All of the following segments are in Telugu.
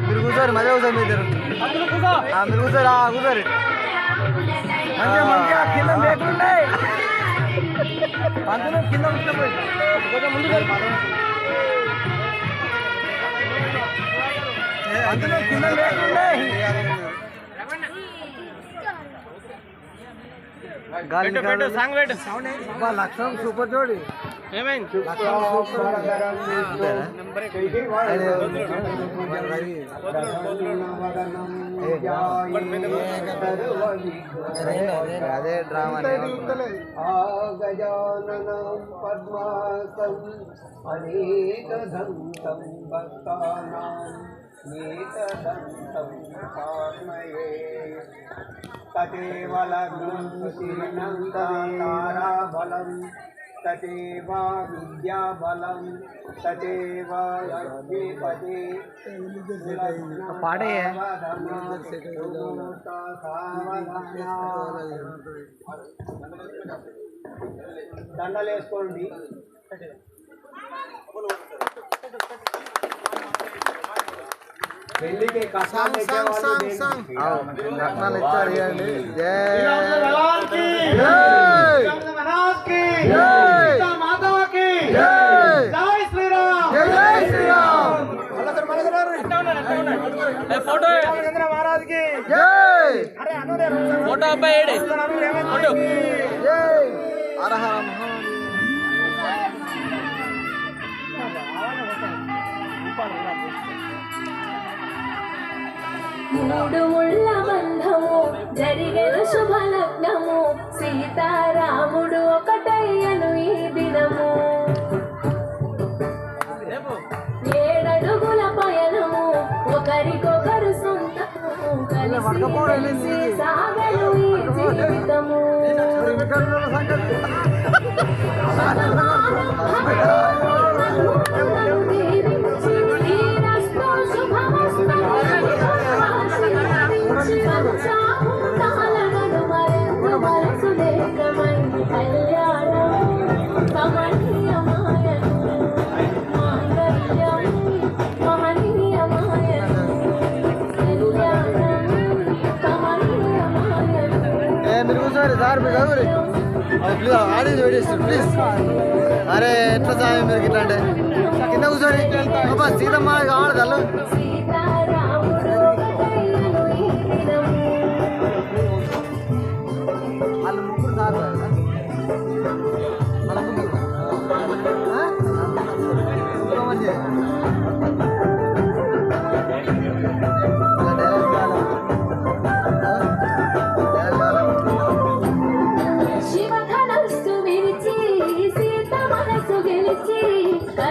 మీరు కూర్చోరు మధ్య కూర్చోరు మీరు ఇద్దరు. ఆ, మీరు కూర్చోరు ఆ, కూర్చోరు. మంచిగా మంచిగా కింద మేకులు ఉన్నాయి. పంతులు కింద కూర్చోపోయి కొంచెం ముందు పంతులు కింద మేకులు ఉన్నాయి. గాలి సాంగ్ పెట్టు. లక్షణం సూపర్ జోడి. అదే డ్రామా గజాననం పద్మాసం అనేక దంతం భక్తానాం నీతదంతం కామయే తదేవల బలం तदेव विद्याबलं तदेव लक्ष्मीपदे పాడే దండలు వేసుకోండి పెళ్లికి కష్టాలు తెచ్చేవాళ్ళు దేనికి? రత్నాలు ఇచ్చారు ఇవ్వండి జై ఫోటో అబ్బాయి ఏడి మూడు ముళ్ళ బంధము జరిగిన శుభలగ్నము. సీతారాముడు ఒకటయ్యను ఈ దినము. ఏడడుగుల పయనము ఒకరికొకరు సొంతము. కలిసి కలిసి ప్లీజ్ ఆడియన్స్ వెయిట్ చేస్తారు ప్లీజ్ అరే ఎట్లా సాయం మీరు ఇట్లా అంటే కింద కూర్చొని సీతమ్మ కావాలి తల్లు.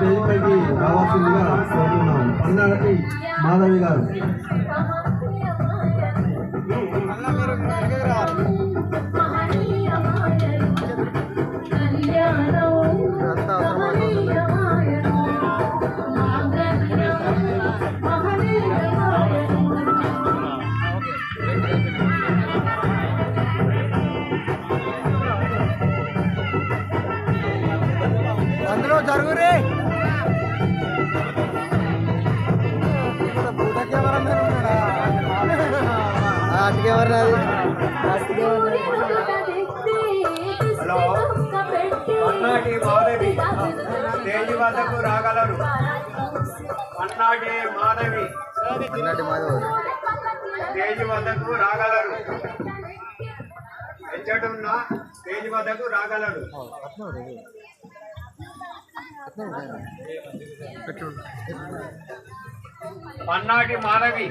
గారు స్టేజ్పైకి రావాల్సిందిగా కోరుతున్నాం. పల్నాటి మాధవి గారు. అందులో జరుగురే. హలో. పన్నాటి మాధవి. స్టేజ్ వద్దకు రాగలరు. పన్నాటి మాధవి. స్టేజ్ వద్దకు రాగలరు. ఎచ్చటున్న స్టేజ్ వద్దకు రాగలరు. పన్నాటి మాధవి.